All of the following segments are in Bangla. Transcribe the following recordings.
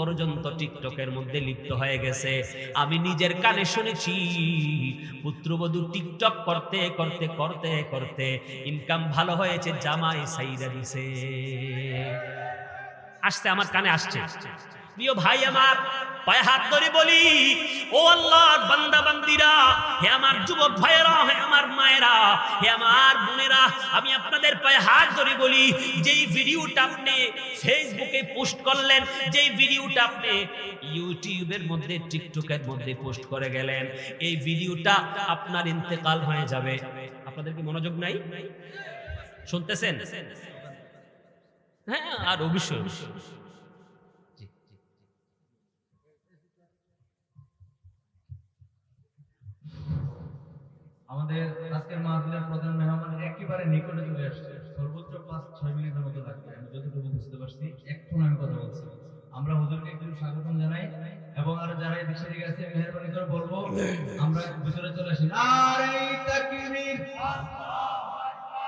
পর্যন্ত টিকটকের মধ্যে লিপ্ত হয়ে গেছে। আমি নিজের কানে শুনেছি, পুত্রবধূ টিকটক করতে করতে করতে করতে ইনকাম ভালো হয়েছে, জামাই সাইরা দিছে। আসছে, আমার কানে আসছে। প্রিয় ভাই আমার, পায়ে হাত ধরে বলি, ও আল্লাহ বান্দা বান্দিরা হে আমার যুবক ভাইয়েরা, হে আমার মায়েরা, হে আমার বোনেরা, আমি আপনাদের পায়ে হাত ধরে বলি, যেই ভিডিওটা আপনি ফেসবুকে পোস্ট করলেন, যেই ভিডিওটা আপনি ইউটিউবের মধ্যে টিকটকের মধ্যে পোস্ট করে গেলেন, এই ভিডিওটা আপনার ইন্তেকাল হয়ে যাবে। আপনাদের কি মনোযোগ নাই? শুনতেছেন? হ্যাঁ আর অবশ্যই অবশ্যই। আমাদের আজকের মাহফিলের প্রধান মেহমান একেবারে নিকটে চলে আসছে। সর্বোচ্চ পাঁচ, ছয় মিনিটের মতো লাগবে, আমি যতটুকু বুঝতে পারছি। এখন আমি কথা বলছি। আমরা হুজুরকে একটু স্বাগতম জানাই এবং আরও যারা এই দেশে দিকে আছে, মেহরবানি করে বলব, আমরা ভিতরে চলে আসি। নারে তাকবীর।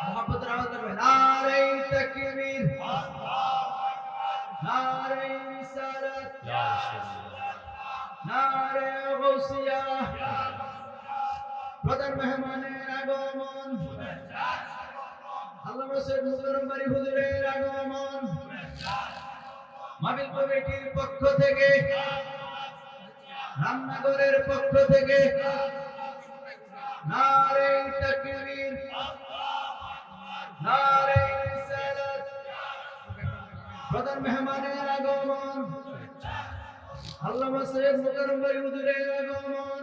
মোহাম্মদ আওয়াজ করবেন। নারে তাকবীর। নারে রিসালাত। নারে গৌসিয়া প্রধান মেহমানের আগমন। আল্লামা সৈয়দ মুজরম বাড়ি হুজুরের আগমন। মাবিল কমিটির পক্ষ থেকে, রামনগরের পক্ষ থেকে, নারে তাকবীর, নারে রিসালাত। প্রধান মেহমানের আগমন। আল্লামা সৈয়দ মুজরম বাড়ি হুজুরের আগমন।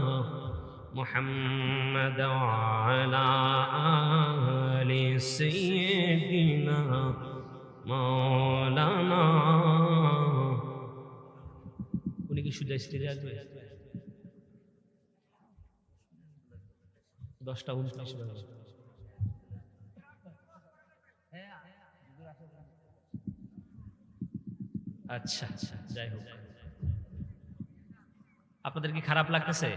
ওয়া আলা আলি সাইয়্যিদিনা মাওলানা উনি কি শুধু স্টেজে আসবে দশটা উনত্রিশ আচ্ছা আচ্ছা যাই হোক। আপনাদের কি খারাপ লাগতেছে?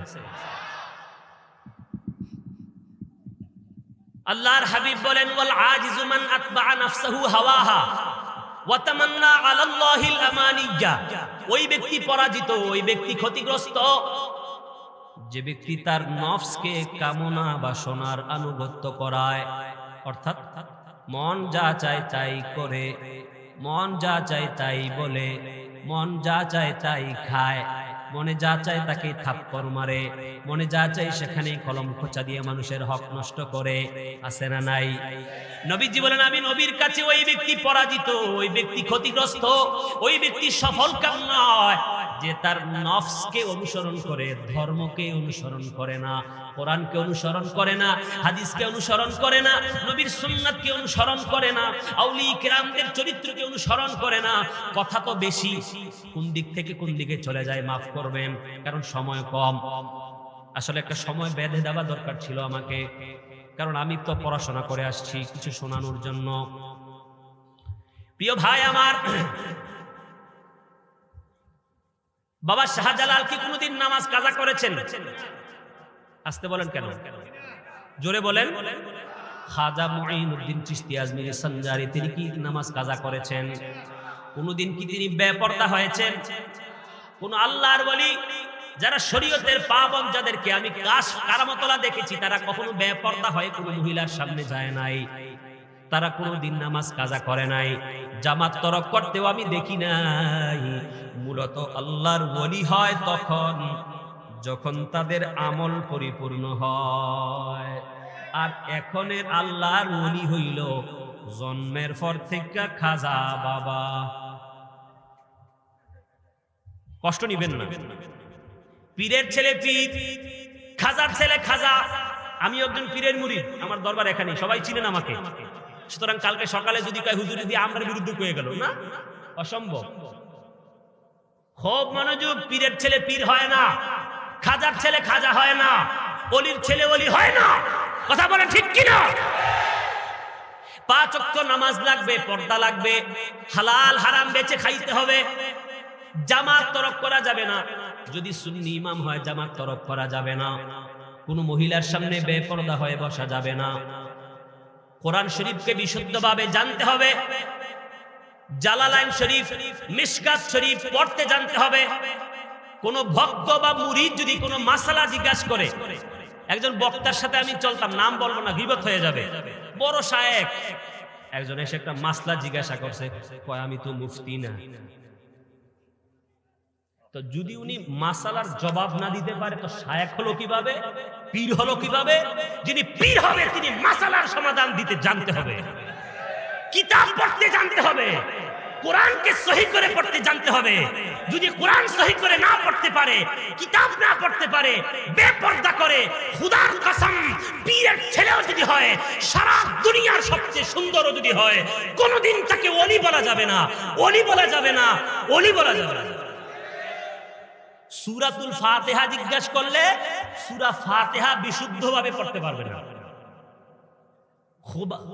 আল্লাহর হাবিব বলেন, ওয়াল আজিজু মান আতবা নাফসাহু হাওয়াহা ওয়া তামান্না আলাল্লাহিল আমানিয়া ওই ব্যক্তি পরাজিত, ওই ব্যক্তি ক্ষতিগ্রস্ত। যে ব্যক্তি তার নফসকে কামনা বাসনার আনুগত্য করায়, অর্থাৎ মন যা চায় তাই করে, মন যা চায় তাই বলে, মন যা চায় তাই খায়। মনে যা চায় তাকে থাপ্পড় মারে। মনে যা চায় সেখানে কলম খোঁচা দিয়ে মানুষের হক নষ্ট করে। আসে না নাই? নবীজি বলেন, আমি নবীর কাছে ওই ব্যক্তি পরাজিত, ওই ব্যক্তি ক্ষতিগ্রস্ত, ওই ব্যক্তি সফল কাম নয় যে তার নফসকে অনুসরণ করে, ধর্মকে অনুসরণ করে না। কোরআনকে অনুসরণ করে না, হাদিসকে অনুসরণ করে না, নবীর সুন্নাতকে অনুসরণ করে না আউলি কেরামদের চরিত্রকে অনুসরণ করে না। কথা তো বেশি, কোন দিক থেকে কোন দিকে চলে যায় মাফ করবেন, কারণ সময় কম। আসলে একটা সময় বেঁধে দেওয়া দরকার ছিল আমাকে, কারণ আমি তো পড়াশোনা করে আসছি, কিছু শোনানোর জন্য। প্রিয় ভাই আমার, বাবা শাহজালাল কি কোনোদিন নামাজ কাজা করেছেন? আসতে বলেন কেন? জোরে বলেন। খাজা মুঈনুদ্দিন চিশতি আজমিরি সঞ্জারি তিনি কি নামাজ কাজা করেছেন? কোনোদিন কি তিনি বেপর্দা হয়েছেন? কোন আল্লাহর বলি যারা শরীয়তের পাবন যাদেরকে আমি কাশ কারামতলা দেখেছি তারা কখনো বেপর্দা হয়ে কোনো মহিলার সামনে যায় নাই। তারা কোনোদিন নামাজ কাজা করে নাই। জামাত তরক করতেও আমি দেখি নাই। মূলত আল্লাহর ওলি হয় তখন যখন তাদের আমল পরিপূর্ণ হয়। আর এখনের আল্লাহর ওলি হইল জন্মের পর থেকে খাজা বাবা। কষ্ট নিবেন না। পীরের ছেলে পীর, খাজার ছেলে খাজা। আমি একজন পীরের মুরিদ আমার দরবার এখানে, সবাই চিনেন আমাকে। সুতরাং কালকে সকালে যদি কয়, হুজুরি দিয়ে আমার বিরুদ্ধে কয়ে গেল। না, অসম্ভব। খুব মনোযোগ, পীরের ছেলে পীর হয় না। খাজার ছেলে খাজা হয় না, অলির ছেলে অলি হয় না। কথা বলে ঠিক কিনা? পাঁচ অক্ট নামাজ লাগবে, পর্দা লাগবে, হালাল হারাম বেচে খাইতে হবে। জামাত তরক করা যাবে না। যদি সুন্নি ইমাম হয়, জামাত তরক করা যাবে না। কোনো মহিলার সামনে বেপর্দা হয়ে বসা যাবে না। কোরআন শরীফকে বিশুদ্ধভাবে জানতে হবে। জালালাইন শরীফ মিশকাত শরীফ পড়তে জানতে হবে। কোন ভক্ত বা মুরিদ যদি কোনো মাসালা জিজ্ঞাসা করে, একজন বক্তার সাথে আমি চলতাম, নাম বলব না, গিবত হয়ে যাবে। বড় শায়েক। একজন এসে একটা মাসলা জিজ্ঞাসা করছে, কয়, আমি তো মুফতি না। তো যদি উনি মাসালার জবাব না দিতে পারে, তো শায়েক হলো কীভাবে? পীর হলো কীভাবে? যিনি পীর হবে, তিনি মাসালার সমাধান দিতে জানতে হবে। কিতাব পড়তে জানতে হবে। কোরআনকে সহি করে পড়তে জানতে হবে। যদি কোরআন সহি করে না পড়তে পারে, কিতাব না পড়তে পারে, বেপর্দা করে, খুদার কসম, পীরের ছেলেও যদি হয়, সারা দুনিয়ার সবচেয়ে সুন্দরও যদি হয়, কোনোদিন তাকে অলি বলা যাবে না, অলি বলা যাবে না, অলি বলা যাবে না। সুরাতুল ফাতেহা জিজ্ঞাসা করলে, সুরা ফাতেহা বিশুদ্ধভাবে পড়তে পারবে না।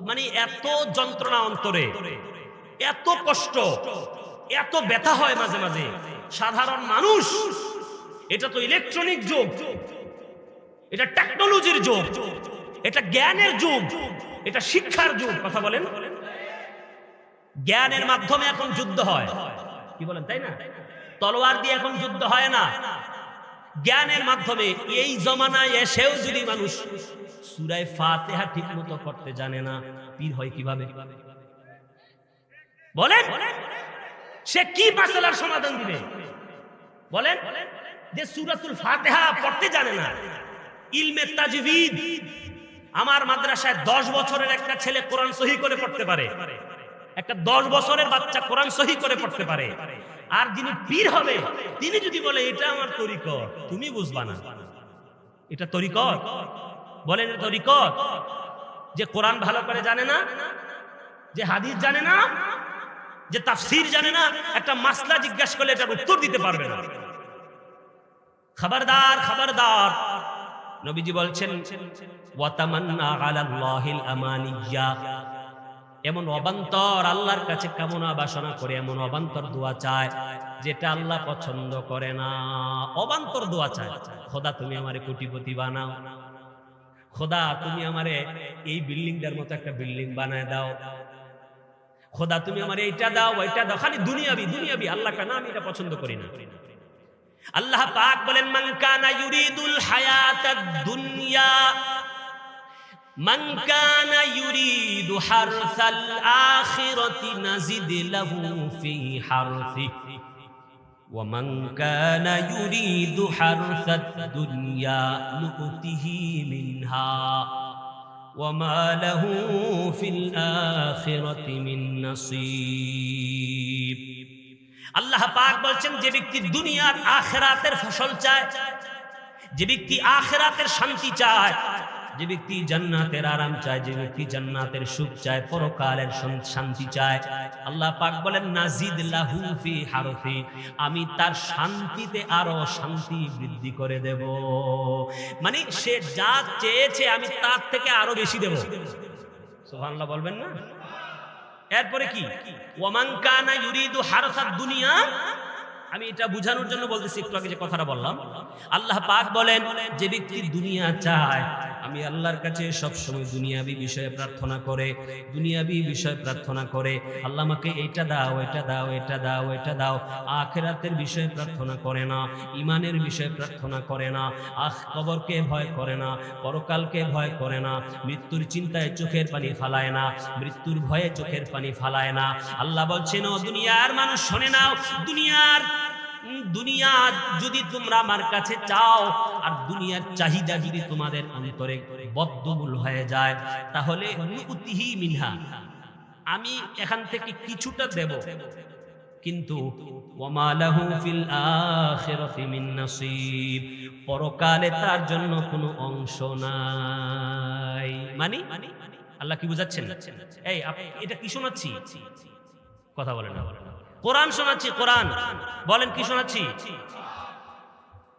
মানে এত যন্ত্রণা অন্তরে। এত কষ্ট, এত ব্যথা হয় মাঝে মাঝে। সাধারণ মানুষ, এটা তো ইলেকট্রনিক যুগ। এটা টেকনোলজির যুগ। এটা জ্ঞানের যুগ। এটা শিক্ষার যুগ, কথা বলেন। জ্ঞানের মাধ্যমে এখন যুদ্ধ হয়। কি বলেন, তাই না? তলোয়ার দিয়ে এখন যুদ্ধ হয় না। জ্ঞানের মাধ্যমে এই জমানায় এসেও যদি মানুষ সুরায় ফাতেহা ঠিক মতো করতে জানে না, পীর হয় কীভাবে? বলেন? সে কি মাসালার সমাধান দিবে? বলেন? যে সুরাতুল ফাতেহা পড়তে জানে না। ইলমে তাজভিদ আমার মাদ্রাসায় দশ বছরের একটা ছেলে কোরআন সহি করে পড়তে পারে। একটা দশ বছরের বাচ্চা কোরআন সহি করে পড়তে পারে। আর যিনি পীর হবে, তিনি যদি বলে, এটা আমার তরিকত তুমি বুঝবা না। এটা তরিকত? বলেন, এটা তরিকত? যে কোরআন ভালো করে জানে না, যে হাদিস জানে না যে তাফসির জানে না, একটা মাসলা জিজ্ঞাসা করলে এটার উত্তর দিতে পারবে না। খবরদার খবরদার। নবীজি বলছেন এমন অবান্তর আল্লাহর কাছে কামনা বাসনা করে, এমন অবান্তর দোয়া চায়, যেটা আল্লাহ পছন্দ করে না। অবান্তর দোয়া চায়, খোদা, তুমি আমারে কোটিপতি বানাও। খোদা, তুমি আমারে এই বিল্ডিংটার মতো একটা বিল্ডিং বানায় দাও। খোদা তুমি আমার এইটা দাও ওইটা দাও খালি দুনিয়াবি দুনিয়াবি আল্লাহ কানা আমি এটা পছন্দ করি না আল্লাহ পাক বলেন মান কানা ইউরিদুল হায়াতাদ দুনিয়া মান কানা ইউরিদু হারসাল আখিরাতি নাজিদ লাহু ফি হারসিহি ومن كان يريد حرث الدنيا نؤته منها وما له في الآخرة من نصيب আল্লাহ পাক বলছেন যে ব্যক্তি দুনিয়ার আখেরাতের ফসল চায় যে ব্যক্তি আখেরাতের শান্তি চায় যে ব্যক্তি জান্নাতের আরাম চায়, যে ব্যক্তি জান্নাতের সুখ চায়, পরকালের শান- শান্তি চায়। আল্লাহ পাক বলেন, নাজিদ লাহু ফি হারফি আমি তার শান্তিতে আরও শান্তি বৃদ্ধি করে দেব। মানে সে যা চেয়েছে, আমি তার থেকে আরও বেশি দেব। সুবহানাল্লাহ বলবেন না? এরপরে কি? ওমান কানা ইউরিদু হারসাদ দুনিয়া আমি এটা বোঝানোর জন্য বলতেছি, একটু আগে যে কথাটা বললাম। আল্লাহ পাক বলেন, যে ব্যক্তি দুনিয়া চায় আমি আল্লাহর কাছে সব সময় দুনিয়াবি বিষয়ে প্রার্থনা করে, দুনিয়াবি বিষয়ে প্রার্থনা করে, আল্লাহ আমাকে এটা দাও এটা দাও এটা দাও এটা দাও। আখেরাতের বিষয়ে প্রার্থনা করে না ইমানের বিষয়ে প্রার্থনা করে না, আখ কবরকে ভয় করে না, পরকালকে ভয় করে না, মৃত্যুর চিন্তায় চোখের পানি ফালায় না, মৃত্যুর ভয়ে চোখের পানি ফালায় না। আল্লাহ বলছেন, ও দুনিয়ার মানুষ, শোনে নাও, দুনিয়ার দুনিয়া যদি তোমরা আমার কাছে চাও, আর দুনিয়ার চাহিদা যদি তোমাদের অন্তরে বদ্ধমূল হয়ে যায়, তাহলে মিনহা। আমি এখান থেকে কিছুটা দেব। কিন্তু পরকালে তার জন্য কোনো অংশ নাই। মানে? আল্লাহ কি বুঝাচ্ছেন? এই এটা কি শোনাচ্ছি? কথা বলে না। কোরআন শোনাচ্ছি, কোরআন। বলেন, কি শোনাচ্ছি?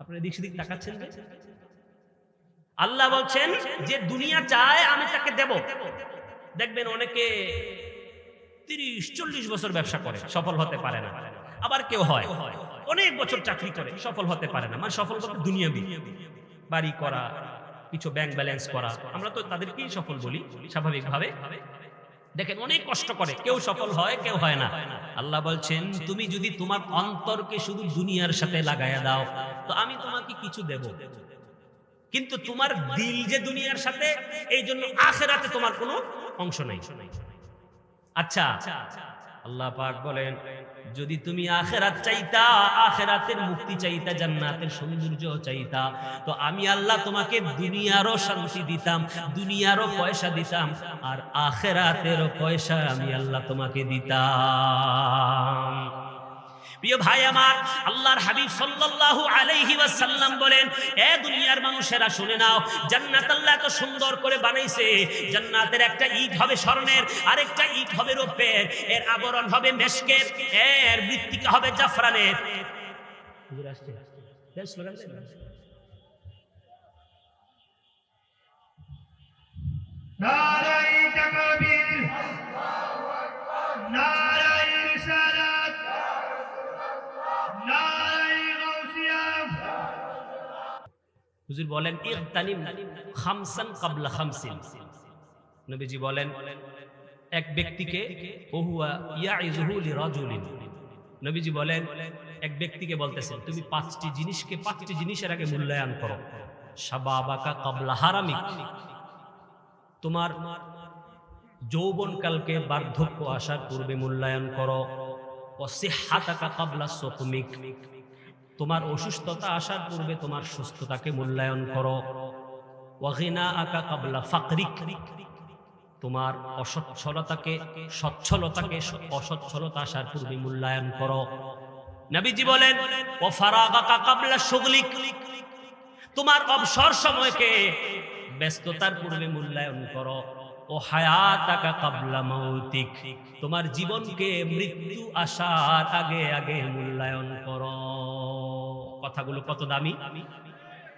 আপনারা এদিক সেদিক তাকাচ্ছেন আল্লাহ বলছেন যে দুনিয়া চায় আমি তাকে দেব। দেখবেন অনেকে তিরিশ, চল্লিশ বছর ব্যবসা করে, সফল হতে পারে না। আবার কেউ হয়, অনেক বছর চাকরি করে, সফল হতে পারে না। মানে সফল বলতে দুনিয়া বাড়ি করা, কিছু ব্যাংক ব্যালেন্স করা, আমরা তো তাদেরকেই সফল বলি, স্বাভাবিকভাবে। দেখেন অনেক কষ্ট করে। কেউ সফল হয়, কেউ হয় না। আল্লাহ বলছেন, তুমি যদি তোমার অন্তরকে শুধু দুনিয়ার সাথে লাগাইয়া দাও, তো আমি তোমাকে কিছু দেব। কিন্তু তোমার দিল যে দুনিয়ার সাথে, এই জন্য আখেরাতে তোমার কোনো অংশ নাই। আচ্ছা। আল্লাহ পাক বলেন যদি তুমি আখেরাত চাইতা, আখেরাতের মুক্তি চাইতা, জান্নাতের সৌন্দর্য চাইতা, তো আমি আল্লাহ তোমাকে দুনিয়ারও শান্তি দিতাম, দুনিয়ারও পয়সা দিতাম, আর আখেরাতেরও পয়সা আমি আল্লাহ তোমাকে দিতাম। প্রিয় ভাই আমার, আল্লাহর হাবিব সাল্লাল্লাহু আলাইহি ওয়াসাল্লাম বলেন, এ দুনিয়ার মানুষেরা শুনে নাও, জান্নাত আল্লাহ এত সুন্দর করে বানাইছে। জান্নাতের একটা ইট হবে স্বর্ণের, আরেকটা ইট হবে রূপের এর আবরণ হবে মেশকের, এর মৃত্তিকা হবে জাফরানের। হুজুর আসছে। তাকবীর নারাই হুজুর বলেন ইগতানিম খামসান কাবলা খামসিন। নবীজি বলেন, এক ব্যক্তিকে ওহুয়া ইয়াইজুহু লিরাজুলিন। নবীজি বলেন, এক ব্যক্তিকে বলতেছেন, তুমি পাঁচটি জিনিসকে পাঁচটি জিনিসের আগে মূল্যায়ন করো। শাবাবাকা কাবলা হারামিক। তোমার যৌবনকালকে বার্ধক্য আসার পূর্বে মূল্যায়ন করো। অসিহাতাকা কাবলা সকুমিক তোমার অসুস্থতা আসার পূর্বে তোমার সুস্থতাকে মূল্যায়ন করো। কাবলা তোমার অসচ্ছলতাকে, সচ্ছলতাকে, অসচ্ছলতা আসার পূর্বে মূল্যায়ন করো। নবীজি বলেন, ও কাবলা তোমার অবসর সময়কে ব্যস্ততার পূর্বে মূল্যায়ন করো। ও হায়াতাকা কাবলা মৌতিক তোমার জীবনকে মৃত্যু আসার আগে আগে মূল্যায়ন করো। কথাগুলো কত দামি?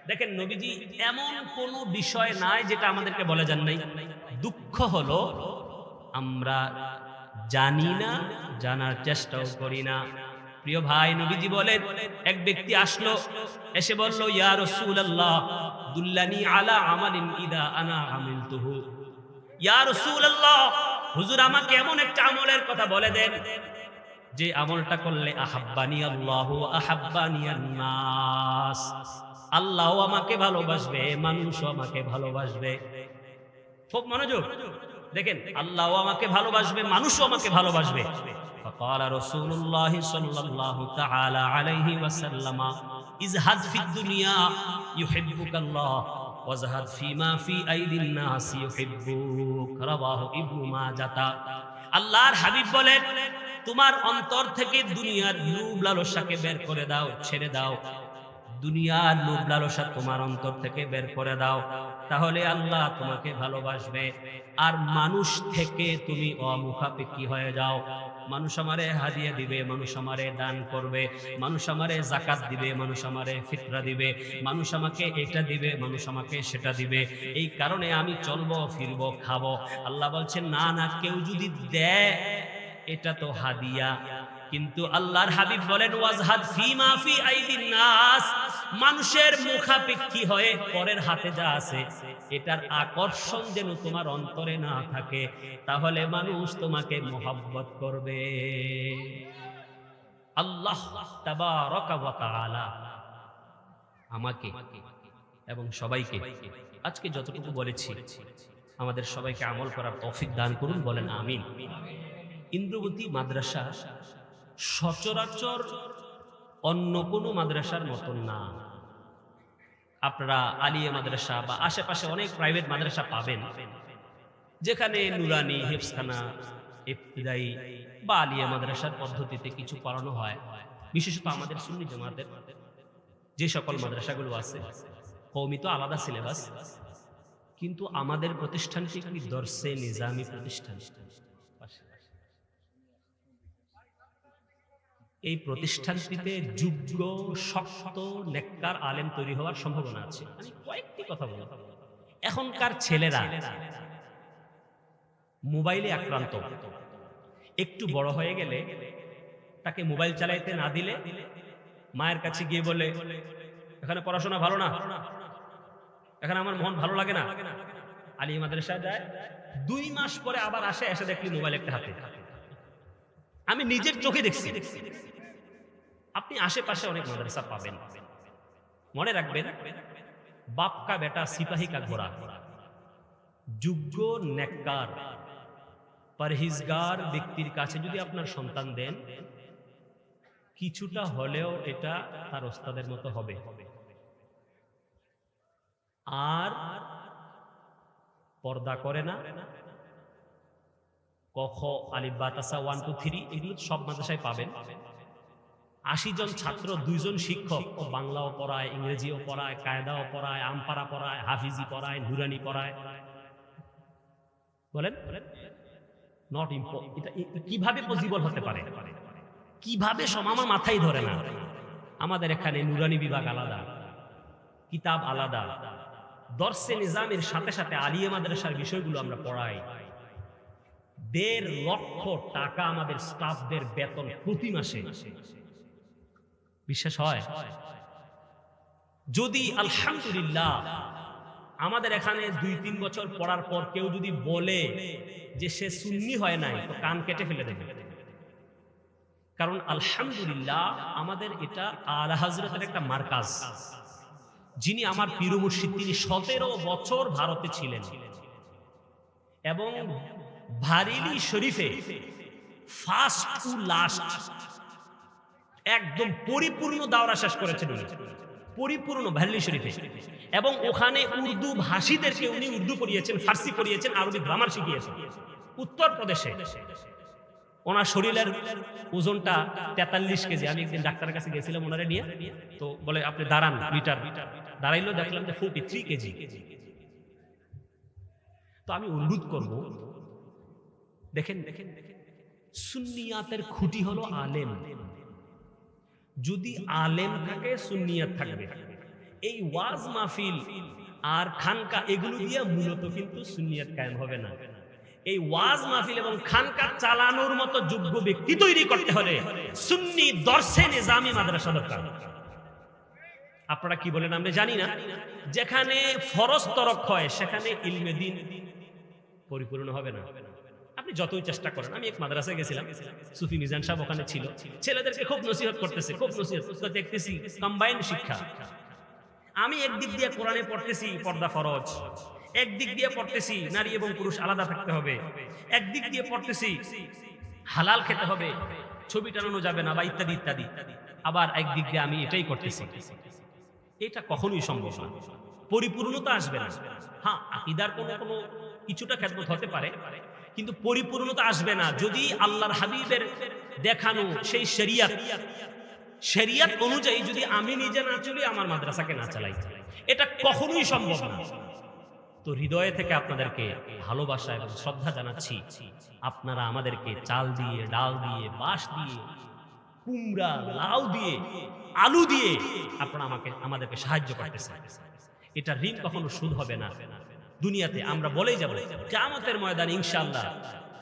দেখেন নবীজি এমন কোনো বিষয় নাই যেটা আমাদেরকে বলে যান নাই। দুঃখ হলো, আমরা জানি না, জানার চেষ্টাও করি না। প্রিয় ভাই, নবীজি বলেন, এক ব্যক্তি আসলো, এসে বলল, ইয়া রাসূলুল্লাহ, দুল্লানি আলা আমালিন ইদা আনা আমিলতুহু। ইয়া রাসূলুল্লাহ, হুজুর আমাকে এমন একটা আমলের কথা বলে দেন যে আমলটা করলে আহাব্বানি আল্লাহ আহাব্বানি নাস আল্লাহও আমাকে ভালোবাসবে মানুষও আমাকে ভালোবাসবে খুব মনোযোগ দেখেন আল্লাহও আমাকে ভালোবাসবে মানুষও আমাকে ভালোবাসবে فقال رسول الله صلى الله تعالى عليه وسلم ازهد في الدنيا يحبك الله وازهد فيما في ايدي الناس يحبك رواه ابن ماجه আল্লাহর হাবিব বলেন তোমার অন্তর থেকে দুনিয়ার লোভ লালসাকে বের করে দাও, ছেড়ে দাও। দুনিয়ার লোভ লালসা তোমার অন্তর থেকে বের করে দাও। তাহলে আল্লাহ তোমাকে ভালোবাসবে। আর মানুষ থেকে তুমি অমুখাপেক্ষী হয়ে যাও। মানুষ আমারে হাদিয়া দিবে, মানুষ আমারে দান করবে। মানুষ আমারে জাকাত দিবে, মানুষ আমারে ফিতরা দিবে। মানুষ আমাকে এটা দিবে, মানুষ আমাকে সেটা দিবে। এই কারণে আমি চলবো, ফিরবো, খাব। আল্লাহ বলছেন, না না, কেউ যদি দেয় এটা তো হাদিয়া। কিন্তু আল্লাহর হাবিব বলেন, ওয়াজহাদ ফি মা ফি আইদিন নাস। মানুষের মুখাপেক্ষী হয়ে পরের হাতে যা আছে, এটার আকর্ষণ যেন তোমার অন্তরে না থাকে। তাহলে মানুষ তোমাকে মোহাব্বত করবে। আল্লাহ তাবারাকা ওয়া তাআলা আমাকে এবং সবাইকে আজকে যতটুকু বলেছি, আমাদের সবাইকে আমল করার তৌফিক দান করুন, বলেন আমিন। ইন্দ্রবতী মাদ্রাসা সচরাচর অন্য কোনো মাদ্রাসার মতন না। আপনারা আলিয়া মাদ্রাসা বা আশেপাশে অনেক প্রাইভেট মাদ্রাসা পাবেন, যেখানে নুরানি হেফসখানা ইবতিদাই বা আলিয়া মাদ্রাসার পদ্ধতিতে কিছু পড়ানো হয়। বিশেষত আমাদের সুন্নি জামাতের যে সকল মাদ্রাসাগুলো আছে কৌমি তো আলাদা সিলেবাস, কিন্তু আমাদের প্রতিষ্ঠানটি একটি দর্শে নিজামি প্রতিষ্ঠান। এই প্রতিষ্ঠানটিতে যোগ্য শক্ত, নেককার আলেম তৈরি হওয়ার সম্ভাবনা আছে। আমি কয়েকটি কথা বলব এখনকার ছেলেরা মোবাইলে আক্রান্ত। একটু বড় হয়ে গেলে তাকে মোবাইল চালাইতে না দিলে মায়ের কাছে গিয়ে বলে, এখানে পড়াশোনা ভালো না। এখানে আমার মন ভালো লাগে না। আলী মাদ্রাসা যায়, দুই মাস পরে আবার আসে, এসে দেখলি মোবাইল একটা হাতে। আমি নিজের চোখে দেখছি। আপনি আশেপাশে অনেক মাদ্রাসা পাবেন। মনে রাখবেন, বাপকা বেটা সিপাহী কা ঘোড়া, যোগ্য নেককার, পরহিজগার ব্যক্তির কাছে যদি আপনার সন্তান দেন, কিছুটা হলেও এটা তার ওস্তাদের মতো হবে। আর পর্দা করে না। কখ, আলিফ বাতাসা ওয়ান, টু, থ্রি, এগুলো সব মাদ্রাসায় পাবেন। আশি জন ছাত্র, দুইজন শিক্ষক ও বাংলাও পড়ায়, ইংরেজিও পড়ায়, কায়দাও পড়ায় আমপারা পড়ায়, হাফিজি পড়ায়, নুরানি পড়ায়। বলেন? নট এটা কীভাবে পসিবল হতে পারে? কীভাবে সমামা মাথায় ধরে না? আমাদের এখানে নুরানি বিভাগ আলাদা, কিতাব আলাদা। দর্শে নিজামের সাথে সাথে আলিয়া মাদ্রাসার বিষয়গুলো আমরা পড়াই। দেড় লক্ষ টাকা আমাদের স্টাফদের বেতন প্রতি মাসে। বিশ্বাস হয়? যদি আলহামদুলিল্লাহ আমাদের এখানে দুই তিন বছর পড়ার পর কেউ যদি বলে যে সে সুন্নি হয় নাই, তো কান কেটে ফেলে দেবে। কারণ আলহামদুলিল্লাহ আমাদের এটা আলা হাজরতের একটা মার্কাজ। যিনি আমার পীর মুর্শিদ, তিনি সতেরো বছর ভারতে ছিলেন। এবং ভারিলি শরীফে ফার্স্ট টু লাস্ট একদম পরিপূর্ণ দাওরা শেষ করেছেন উনি। পরিপূর্ণ ভ্যালি শরীফে। এবং ওখানে উর্দু ভাষীদেরকে উনি উর্দু পড়িয়েছেন ফার্সি পড়িয়েছেন আরবি গ্রামার শিখিয়েছেন। উত্তরপ্রদেশে ওনার শরীরের ওজনটা তেতাল্লিশ কেজি। আমি একদিন ডাক্তারের কাছে গেছিলাম ওনারে নিয়ে। তো বলে, আপনি দাঁড়ান মিটার দাঁড়াইলো, দেখলাম যে ফোর্টি থ্রি কেজি। তো আমি অনুরোধ করব দেখেন দেখেন দেখেন। সুন্নিয়াতের খুঁটি হলো আলেম। যদি আলেম থাকে সুন্নিয়াত থাকবে। এই ওয়াজ মাহফিল আর খানকা এগুলো দিয়ে মূলত কিন্তু সুন্নিয়াত কায়েম হবে না। এই ওয়াজ মাহফিল এবং খানকা চালানোর মতো যোগ্য ব্যক্তি তৈরি করতে হলে সুন্নি দর্শে নিজামি মাদ্রাসা দরকার। আপনারা কি বলেন আমরা জানি না। যেখানে ফরজ তরক হয় সেখানে ইলমে দিন পরিপূর্ণ হবে না। আপনি যতই চেষ্টা করেন, আমি এক মাদ্রাসায় গেছিলাম, সুফি মিজান সাহেব ওখানে ছিল। ছেলেদেরকে খুব নসিহত করতেছে, খুব নসিহত। দেখতেছি কম্বাইন শিক্ষা। আমি একদিক দিয়ে কোরআনে পড়তেছি, পর্দা ফরজ। একদিক দিয়ে পড়তেছি, নারী এবং পুরুষ আলাদা থাকতে হবে। একদিক দিয়ে পড়তেছি, হালাল খেতে হবে, ছবি টানানো যাবে না বা ইত্যাদি ইত্যাদি। আবার একদিক দিয়ে আমি এটাই করতেছি। এটা কখনোই সম্ভব না। পরিপূর্ণতা আসবে না। হ্যাঁ আকিদার কোনো কোনো কিছুটা খেদমত হতে পারে। কিন্তু পরিপূর্ণতা আসবে না। যদি আল্লাহর হাবিবের দেখানো সেই শরিয়াত শরিয়াত অনুযায়ী যদি আমি নিজে না চলি, আমার মাদ্রাসাকে না চালাই। এটা কখনোই সম্ভব না। তো হৃদয়ে থেকে আপনাদেরকে ভালোবাসা এবং শ্রদ্ধা জানাচ্ছি। আপনারা আমাদেরকে চাল দিয়ে, ডাল দিয়ে, বাঁশ দিয়ে, কুমড়া, লাউ দিয়ে, আলু দিয়ে আপনারা আমাকে, আমাদেরকে সাহায্য করতেছেন। এটা ঋণ কখনো সুদ হবে না। দুনিয়াতে, আমরা বলেই যাব কেমতের ময়দান ইনশাআল্লাহ,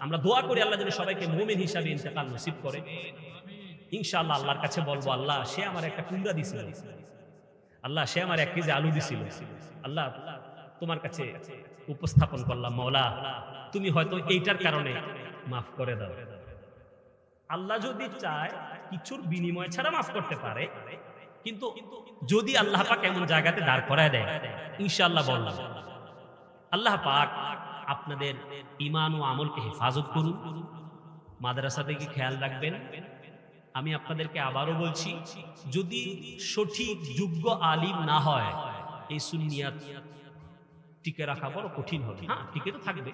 আমরা দোয়া করি আল্লাহ যেন সবাইকে মুমিন হিসাবে ইন্তেকাল নসিব করে। ইনশাআল্লাহ আল্লাহর কাছে বলব, আল্লাহ, সে আমার একটা কুমড়া দিছিল। আল্লাহ, সে আমার এক কেজি আলু দিছিল। আল্লাহ, তোমার কাছে উপস্থাপন করলাম মৌলা তুমি হয়তো এইটার কারণে মাফ করে দাও। আল্লাহ যদি চায়, কিছুর বিনিময় ছাড়া মাফ করতে পারে, কিন্তু যদি আল্লাহ পাক এমন জায়গাতে দাঁড় করায় দেয়, ইনশাআল্লাহ বললাম আল্লাহ পাক আপনাদের ইমান ও আমলকে হেফাজত করুন। মাদ্রাসা থেকে খেয়াল রাখবেন, আমি আপনাদেরকে আবারও বলছি, যদি সঠিক যোগ্য আলিম না হয়, এই সুন্নিয়াত টিকে রাখা বড় কঠিন হবে। হ্যাঁ টিকে তো থাকবে।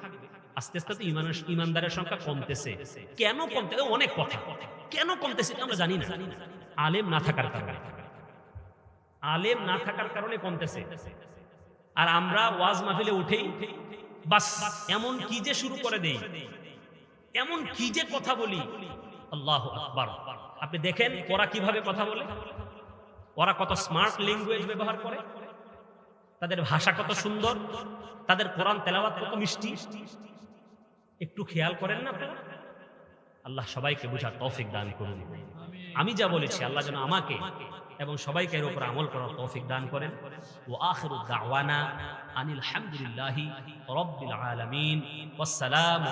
আস্তে আস্তে তো ইমানের ইমানদারের সংখ্যা কমতেছে। কেন কমতে? অনেক কথা। কেন কমতেছে আমরা জানি না। আলেম না থাকার কারণে। আলেম না থাকার কারণে কমতেছে। আর আমরা ওয়াজ মাহফিলে উঠেই, বাস, এমন কি যে শুরু করে দেই? এমন কি যে কথা বলি? আল্লাহ আকবার। আপনি দেখেন ওরা কীভাবে কথা বলে? ওরা কত স্মার্ট ল্যাঙ্গুয়েজ ব্যবহার করে। তাদের ভাষা কত সুন্দর। তাদের কোরআন তেলাওয়াত কত মিষ্টি। একটু খেয়াল করেন না আপনারা? আল্লাহ সবাইকে বুঝার তৌফিক দান করুন। আমি যা বলেছি, আল্লাহ যেন আমাকে এবং সবাইকে এর উপর আমল করার তৌফিক দান করেন। ও আখিরু দাওয়ানা আনিল হামদুলিল্লাহি রাব্বিল আলামিন। ওয়াসসালামু